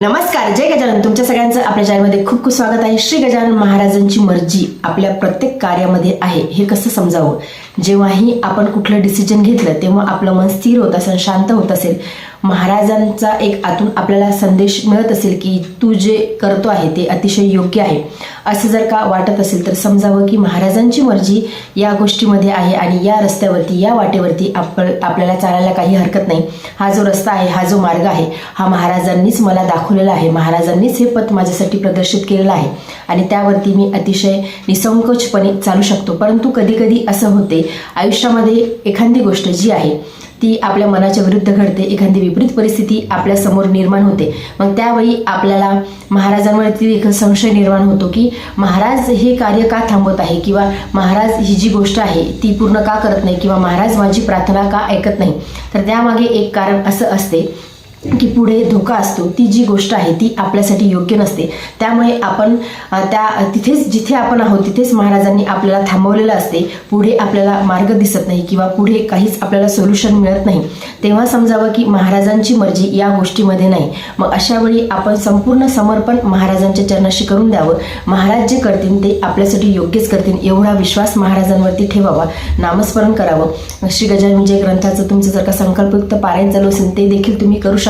नमस्कार जय गजानन. तुमच्या सगळ्यांचं आपल्या चॅनलमध्ये खूप खूप स्वागत आहे. श्री गजानन महाराजांची मर्जी आपल्या प्रत्येक कार्यामध्ये आहे हे कसं समजावं? जेव्हाही आपण कुठलं डिसिजन घेतलं तेव्हा आपलं मन स्थिर होत असेल शांत होत असेल महाराजांचा एक आतून आपल्याला संदेश मिळत असेल की तू जे करतो आहे ते अतिशय योग्य आहे. असं जर का वाटत असेल तर समजावं की महाराजांची मर्जी या गोष्टीमध्ये आहे आणि या रस्त्यावरती या वाटेवरती आप आपल्याला चालायला काही हरकत नाही. हा जो रस्ता आहे हा जो मार्ग आहे हा महाराजांनीच मला दाखवलेला आहे. महाराजांनीच हे पथ माझ्यासाठी प्रदर्शित केलेलं आहे. आणि त्यावरती मी अतिशय निसंकोचपणे चालू शकतो. परंतु कधीकधी असं होते आयुष्यामध्ये एखादी गोष्ट जी आहे ती आपल्या मनाच्या विरुद्ध घडते. एखादी विपरीत परिस्थिती आपल्यासमोर निर्माण होते. मग त्यावेळी आपल्याला महाराजांवरती एक संशय निर्माण होतो की महाराज हे कार्य का थांबवत आहे? किंवा महाराज ही जी गोष्ट आहे ती पूर्ण का करत नाही? किंवा महाराज माझी प्रार्थना का ऐकत नाही? तर त्यामागे एक कारण असं असते की पुढे धोका असतो ती जी गोष्ट आहे ती आपल्यासाठी योग्य नसते. त्यामुळे आपण त्या तिथेच जिथे आपण आहोत तिथेच महाराजांनी आपल्याला थांबवलेलं असते. पुढे आपल्याला मार्ग दिसत नाही किंवा पुढे काहीच आपल्याला सोल्युशन मिळत नाही. तेव्हा समजावं की महाराजांची मर्जी या गोष्टीमध्ये नाही. मग अशावेळी आपण संपूर्ण समर्पण महाराजांच्या चरणाशी करून द्यावं. महाराज जे करतील ते आपल्यासाठी योग्यच करतील. एवढा विश्वास महाराजांवरती ठेवावा. नामस्मरण करावं. श्री गजानन विजय ग्रंथाचं तुमचं जर का संकल्पयुक्त पारायण चालू असेल ते देखील तुम्ही करू शकता.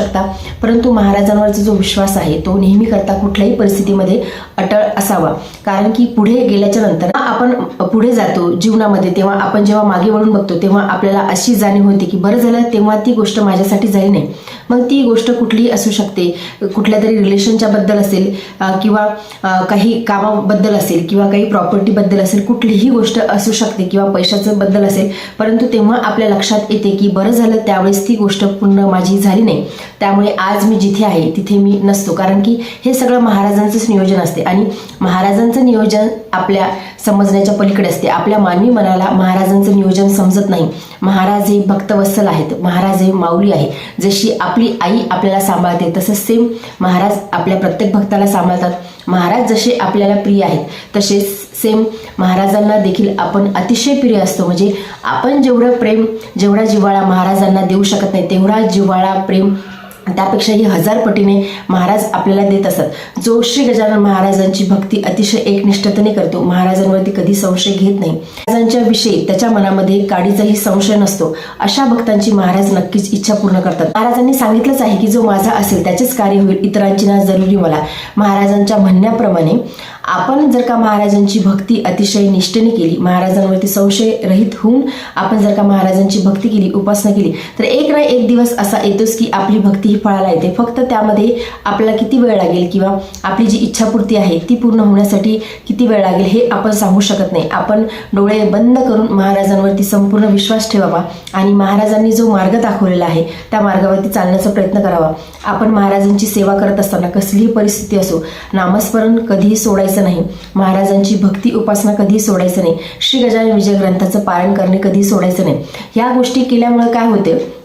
परंतु महाराजांवरचा जो विश्वास आहे तो नेहमी करता कुठल्याही परिस्थितीमध्ये अटळ असावा. कारण की पुढे गेल्याच्यानंतर आपण पुढे जातो जीवनामध्ये तेव्हा आपण जेव्हा मागे वळून बघतो तेव्हा आपल्याला अशी जाणीव होते की बरं झालं तेव्हा ती गोष्ट माझ्यासाठी झाली नाही. मग ती गोष्ट कुठलीही असू शकते. कुठल्या तरी रिलेशनच्या बद्दल असेल किंवा काही कामाबद्दल असेल किंवा काही प्रॉपर्टीबद्दल असेल कुठलीही गोष्ट असू शकते किंवा पैशाचं बद्दल असेल परंतु तेव्हा आपल्या लक्षात येते की बरं झालं त्यावेळेस ती गोष्ट पूर्ण माझी झाली नाही. त्यामुळे आज मी जिथे आहे तिथे मी नसतो. कारण की हे सगळं महाराजांचंच नियोजन असते. आणि महाराजांचं नियोजन आपल्या समजण्याच्या पलीकडे असते. आपल्या मानवी मनाला महाराजांचं नियोजन समजत नाही. महाराज हे भक्तवत्सल आहेत. महाराज हे माऊली आहे जशी आपली आई आपल्याला सांभाळते तसंच सेम महाराज आपल्या प्रत्येक भक्ताला सांभाळतात. महाराज जसे आपल्याला प्रिय आहेत तसेच सेम महाराजांना देखील आपण अतिशय प्रिय असतो. म्हणजे आपण जेवढं प्रेम जेवढा जिव्हाळा महाराजांना देऊ शकत नाही तेवढा जिव्हाळा प्रेम त्यापेक्षाही हजार पटीने महाराज आपल्याला देत असत. जो श्री गजानन महाराजांची भक्ती अतिशय एकनिष्ठतेने करतो. महाराजांवरती कधी संशय घेत नाही. महाराजांच्या विषयी त्याच्या मनामध्ये काडीचाही संशय नसतो. अशा भक्तांची महाराज नक्कीच इच्छा पूर्ण करतात. महाराजांनी सांगितलंच आहे की जो माझा असेल त्याचेच कार्य होईल इतरांची ना जरुरी मला. महाराजांच्या म्हणण्याप्रमाणे आपण जर का महाराजांची भक्ती अतिशय निष्ठेने केली महाराजांवरती संशय रहित होऊन आपण जर का महाराजांची भक्ती केली उपासना केली तर एक ना एक दिवस असा येतोच की आपली भक्ती ही फळाला येते फक्त त्यामध्ये आपल्याला किती वेळ लागेल किंवा आपली जी इच्छापूर्ती आहे ती पूर्ण होण्यासाठी किती वेळ लागेल हे आपण सांगू शकत नाही. आपण डोळे बंद करून महाराजांवरती संपूर्ण विश्वास ठेवावा आणि महाराजांनी जो मार्ग दाखवलेला आहे त्या मार्गावरती चालण्याचा प्रयत्न करावा. आपण महाराजांची सेवा करत असताना कसलीही परिस्थिती असो नामस्मरण कधीही सोडायचं नाही. महाराजांची भक्ती उपासना कधीही सोडायचं नाही. श्री गजानन विजय ग्रंथाचं पारण करणे कधीही सोडायचं नाही. ह्या गोष्टी केल्यामुळे काय होते?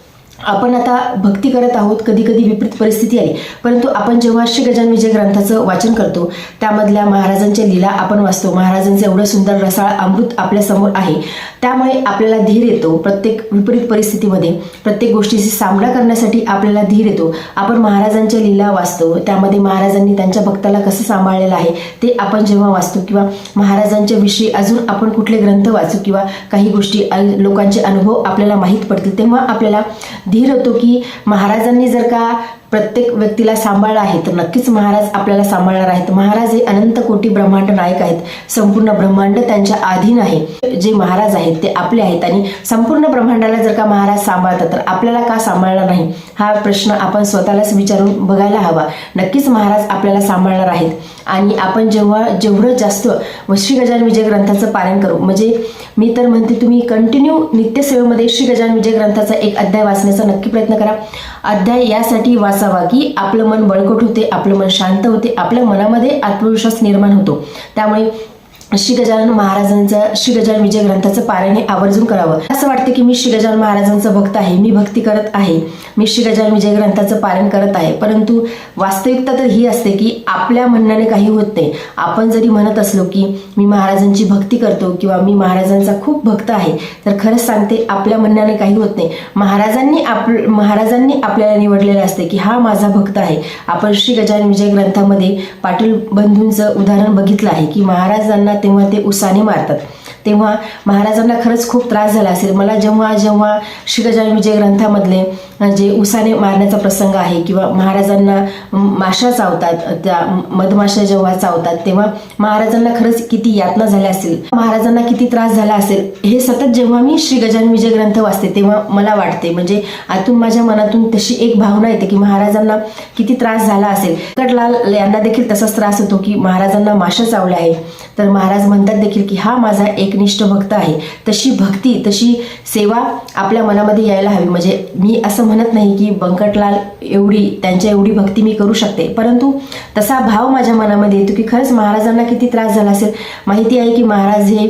आपण आता भक्ती करत आहोत कधी कधी विपरीत परिस्थिती आली. परंतु आपण जेव्हा श्री गजान विजय ग्रंथाचं वाचन करतो त्यामधल्या महाराजांच्या लीला आपण वाचतो. महाराजांचं एवढं सुंदर रसाळ अमृत आपल्यासमोर आहे. त्यामुळे आपल्याला धीर येतो प्रत्येक विपरीत परिस्थितीमध्ये. प्रत्येक गोष्टीशी सामना करण्यासाठी आपल्याला धीर येतो. आपण महाराजांच्या लीला वाचतो. त्यामध्ये महाराजांनी त्यांच्या भक्ताला कसं सांभाळलेलं आहे ते आपण जेव्हा वाचतो किंवा महाराजांच्या विषयी अजून आपण कुठले ग्रंथ वाचू किंवा काही गोष्टी लोकांचे अनुभव आपल्याला माहीत पडतील तेव्हा आपल्याला धीर होतो की महाराजांनी जर का प्रत्येक व्यक्तीला सांभाळला आहे तर नक्कीच महाराज आपल्याला सांभाळणार आहेत. महाराज हे अनंत कोटी ब्रह्मांड नायक आहेत. संपूर्ण ब्रह्मांड त्यांच्या अधीन आहे. जे महाराज आहेत ते आपले आहेत. आणि संपूर्ण ब्रह्मांडाला जर का महाराज सांभाळतात तर आपल्याला का सांभाळणार नाही? हा प्रश्न आपण स्वतःलाच विचारून बघायला हवा. नक्कीच महाराज आपल्याला सांभाळणार आहेत. आणि आपण जेव्हा जेवढं जास्त व श्री गजान विजय ग्रंथाचं पालन करू म्हणजे मी तर म्हणते तुम्ही कंटिन्यू नित्यसेवेमध्ये श्री गजान विजय ग्रंथाचा एक अध्याय वाचण्याचा नक्की प्रयत्न करा. अध्याय यासाठी वाच. वाचावा की आपलं मन बळकट होते आपलं मन शांत होते आपल्या मनामध्ये आत्मविश्वास निर्माण होतो. त्यामुळे श्री गजानन महाराजांचं श्री गजानन विजय ग्रंथाचं पारायण हे आवर्जून करावं. असं वाटतं की मी श्री गजानन महाराजांचं भक्त आहे मी भक्ती करत आहे मी श्री गजानन विजय ग्रंथाचं पारायण करत आहे. परंतु वास्तविकता तर ही असते की आपल्या म्हणण्याने काही होत नाही. आपण जरी म्हणत असलो की मी महाराजांची भक्ती करतो किंवा मी महाराजांचा खूप भक्त आहे तर खरंच सांगते आपल्या म्हणण्याने काही होत नाही. महाराजांनी आप महाराजांनी आपल्याला निवडलेलं असते की हा माझा भक्त आहे. आपण श्री गजानन विजय ग्रंथामध्ये पाटील बंधूंचं उदाहरण बघितलं आहे की महाराजांना तेव्हा ते उसाने मारतात. तेव्हा महाराजांना खरंच खूप त्रास झाला असेल. मला जेव्हा जेव्हा श्री गजानन विजय ग्रंथामधले जे उसाने मारण्याचा प्रसंग आहे किंवा महाराजांना माशा चावतात त्या मधमाशा जेव्हा चावतात तेव्हा महाराजांना खरंच किती यातना झाल्या असेल महाराजांना किती त्रास झाला असेल हे सतत जेव्हा मी श्री गजानन विजय ग्रंथ वाचते तेव्हा मला वाटते. म्हणजे आतून माझ्या मनातून तशी एक भावना येते की महाराजांना किती त्रास झाला असेल. कटलाल यांना देखील तसाच त्रास होतो की महाराजांना माशा चावल्या आहे तर महाराज म्हणतात देखील की हा माझा एक एकनिष्ठ भक्त आहे. तशी भक्ती तशी सेवा आपल्या मनामध्ये यायला हवी. म्हणजे मी असं म्हणत नाही की बंकटलाल एवढी त्यांच्या एवढी भक्ती मी करू शकते. परंतु तसा भाव माझ्या मनामध्ये येतो की खरंच महाराजांना किती त्रास झाला असेल. माहिती आहे की महाराज हे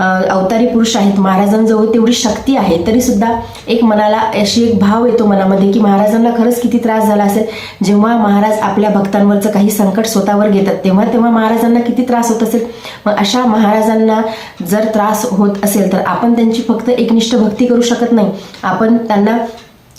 अवतारी पुरुष आहेत. महाराजांजवळ तेवढी शक्ती आहे. तरीसुद्धा एक मनाला अशी एक भाव येतो मनामध्ये की महाराजांना खरंच किती त्रास झाला असेल. जेव्हा महाराज आपल्या भक्तांवरचं काही संकट स्वतःवर घेतात तेव्हा तेव्हा महाराजांना किती त्रास होत असेल. मग अशा महाराजांना जर त्रास होत असेल तर आपण त्यांची फक्त एकनिष्ठ भक्ती करू शकत नाही. आपण त्यांना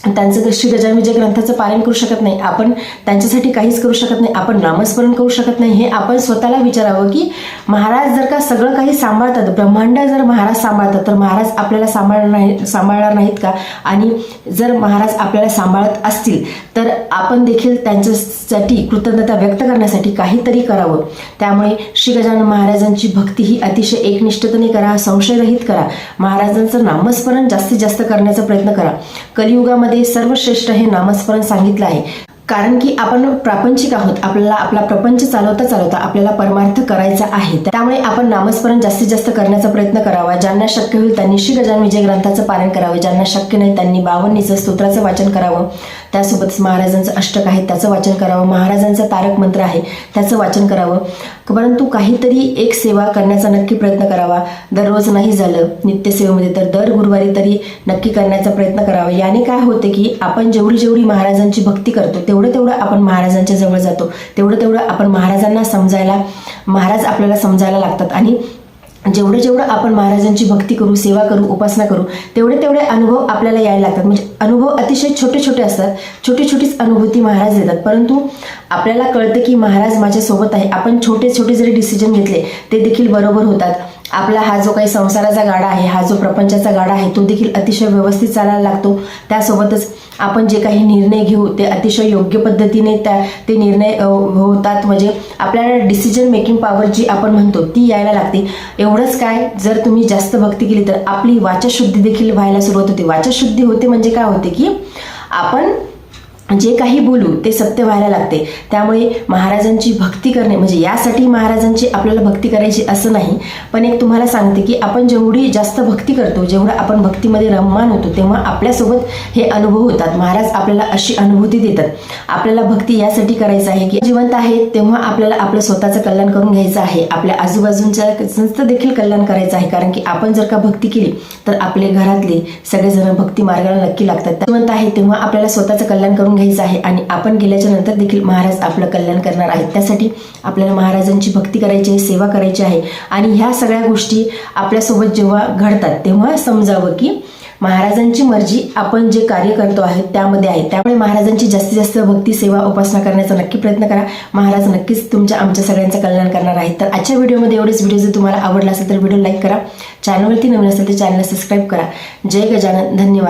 त्यांचं श्री गजान विजय ग्रंथाचं पालन करू शकत नाही. आपण त्यांच्यासाठी काहीच करू शकत नाही. आपण नामस्मरण करू शकत नाही. हे आपण स्वतःला विचारावं की महाराज जर का सगळं काही सांभाळतात ब्रह्मांड जर महाराज सांभाळतात तर महाराज आपल्याला सांभाळणार नाही सांभाळणार नाहीत का? आणि जर महाराज आपल्याला सांभाळत असतील तर आपण देखील त्यांच्यासाठी कृतज्ञता व्यक्त करण्यासाठी काहीतरी करावं. त्यामुळे श्री गजानन महाराजांची भक्ती ही अतिशय एकनिष्ठतेने करा संशयरहित करा. महाराजांचं नामस्मरण जास्तीत जास्त करण्याचा प्रयत्न करा. कलियुगामध्ये मध्ये सर्वश्रेष्ठ हे नामस्मरण सांगितलं आहे. कारण की आपण प्रापंचिक आहोत. आपल्याला आपला प्रपंच चालवता चालवता आपल्याला परमार्थ करायचा आहे. त्यामुळे आपण नामस्मरण जास्तीत जास्त करण्याचा प्रयत्न करावा. ज्यांना शक्य होईल त्यांनी श्री गजान विजय ग्रंथाचं पालन करावं. ज्यांना शक्य नाही त्यांनी बावन्नीचं स्तोत्राचं वाचन करावं. त्यासोबतच महाराजांचं अष्टक आहे त्याचं वाचन करावं. महाराजांचं तारक मंत्र आहे त्याचं वाचन करावं. परंतु काहीतरी एक सेवा करण्याचा नक्की प्रयत्न करावा. दररोज नाही झालं नित्यसेवेमध्ये तर दर गुरुवारी तरी नक्की करण्याचा प्रयत्न करावा. याने काय होते की आपण जेवढी जेवढी महाराजांची भक्ती करतो तेवढं तेवढं आपण महाराजांच्या जवळ जातो. तेवढं तेवढं आपण महाराजांना समजायला महाराज आपल्याला समजायला लागतात. आणि जेवढं जेवढं आपण महाराजांची भक्ती करू सेवा करू उपासना करू तेवढे तेवढे अनुभव आपल्याला यायला लागतात. म्हणजे अनुभव अतिशय छोटे छोटे असतात. छोटी छोटीच अनुभूती महाराज देतात. परंतु आपल्याला कळतं की महाराज माझ्यासोबत आहे. आपण छोटे छोटे जरी डिसिजन घेतले ते देखील बरोबर होतात. आपला हा जो काही संसाराचा गाडा आहे हा जो प्रपंचाचा गाडा आहे तो देखील अतिशय व्यवस्थित चालायला लागतो. त्यासोबतच आपण जे काही निर्णय घेऊ ते अतिशय योग्य पद्धतीने त्या ते निर्णय होतात. म्हणजे आपल्याला डिसिजन मेकिंग पॉवर जी आपण म्हणतो ती यायला लागते. एवढंच काय जर तुम्ही जास्त भक्ती केली तर आपली वाचशुद्धी देखील व्हायला सुरुवात होते. वाचशुद्धी होते म्हणजे काय होते की आपण जे काही बोलू ते सत्य व्हायला लागते. त्यामुळे महाराजांची भक्ती करणे म्हणजे यासाठी महाराजांची आपल्याला भक्ती करायची असं नाही पण एक तुम्हाला सांगते की आपण जेवढी जास्त भक्ती करतो जेवढं आपण भक्तीमध्ये रममान होतो तेव्हा आपल्यासोबत हे अनुभव होतात. महाराज आपल्याला अशी अनुभूती देतात. आपल्याला भक्ती यासाठी करायचं आहे की जिवंत आहे तेव्हा आपल्याला आपलं स्वतःचं कल्याण करून घ्यायचं आहे. आपल्या आजूबाजूंच्या संस्था देखील कल्याण करायचं आहे कारण की आपण जर का भक्ती केली तर आपले घरातले सगळेजण भक्ती मार्गाला नक्की लागतात. जिवंत आहे तेव्हा आपल्याला स्वतःचं कल्याण करून घ्यायचं आहे. आणि आपण गेल्याच्यानंतर देखील महाराज आपलं कल्याण करणार आहेत. त्यासाठी आपल्याला महाराजांची भक्ती करायची आहे सेवा करायची आहे. आणि ह्या सगळ्या गोष्टी आपल्यासोबत जेव्हा घडतात तेव्हा समजावं की महाराजांची मर्जी आपण जे कार्य करतो आहे त्यामध्ये आहे. त्यामुळे महाराजांची जास्तीत जास्त भक्ती सेवा उपासना करण्याचा नक्की प्रयत्न करा. महाराज नक्कीच तुमच्या आमच्या सगळ्यांचं कल्याण करणार आहेत. तर आजच्या व्हिडिओमध्ये एवढेच. व्हिडिओ जर तुम्हाला आवडला असेल तर व्हिडिओ लाईक करा. चॅनलवरती नवीन असेल तर चॅनल सबस्क्राईब करा. जय गजानन. धन्यवाद.